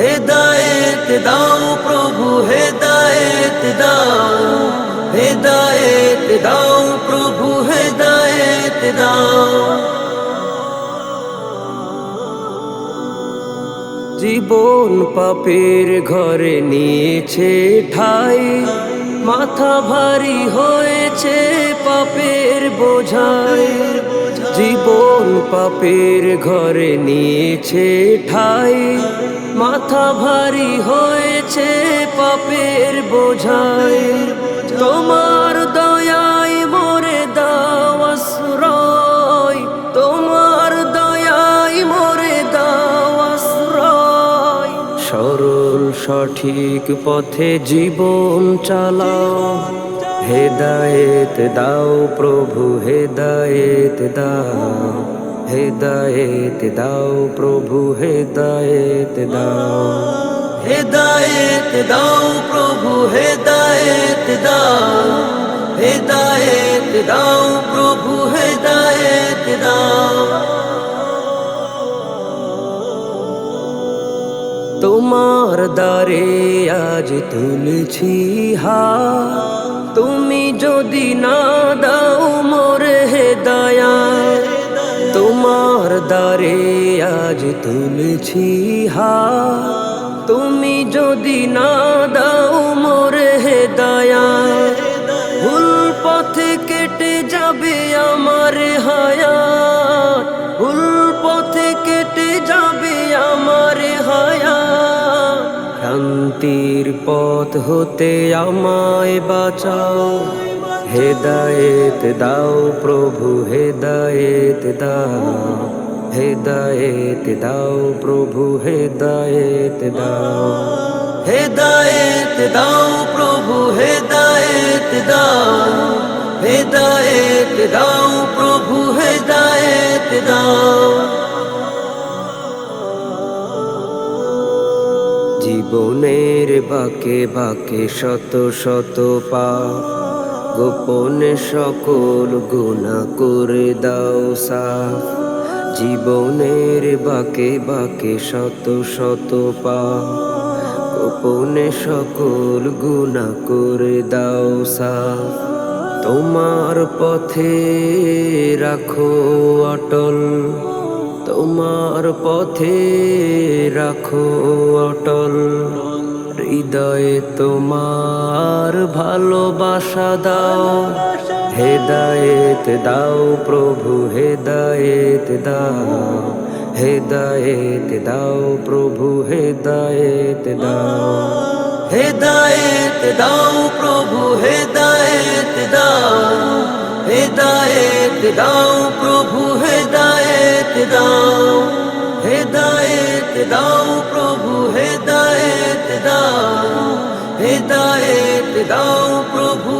হেদায়েত দাও প্রভু, হেদায়েত দাও। হেদায়েত দাও প্রভু, হেদায়েত দাও। জীবন পাপের ঘরে নিয়েছে ঠাই। মাথা ভারী হয়েছে পাপের বোঝায়। জীবন পাপের ঘরে নিয়েছে ঠাই। মাথা ভারী হয়েছে পাপের বোঝায়। তোমার সরল সঠিক পথে জীবন চালাও। হেদায়েত দাও প্রভু, হেদায়েত দাও। হেদায়েত দাও প্রভু, হেদায়েত দাও। হেদায়েত দাও প্রভু, হেদায়েত দাও। হেদায়েত দাও প্রভু তোমার দ্বারে আজ তুলছি হা। তুমি যদি না দাও মোরে হেদায়া তোমার দ্বারে আজ তুলছি হা। তুমি যদি না দাও মোরে হেদায়া ভুল পথে কেটে যাবে শান্তির পথ হতে আমায় বাঁচাও। হেদায়েত দাও প্রভু, হেদায়েত দাও। হেদায়েত দাও প্রভু, হেদায়েত দাও। হেদায়েত দাও প্রভু, হেদায়েত দাও। হেদায়েত দাও জীবনের বাকে বাকে শত শত পা। গোপনে সকল গুণা করে দাও সাফ জীবনের বাকে বাকে শত শত পা। গোপনে সকল গুণা করে দাও সাফ তোমার পথে রাখো অটল পথে রাখো অটল হৃদয়ে তোমার ভালোবাসা দাও। হেদায়েত দাও প্রভু, হেদায়েত দাও। হেদায়েত দাও প্রভু, হেদায়েত দাও। হেদায়েত দাও প্রভু, হেদায়েত দাও। হেদায়েত দাও প্রভু, হেদায়েত দাও। দাও প্রভু হেদায়েত দাও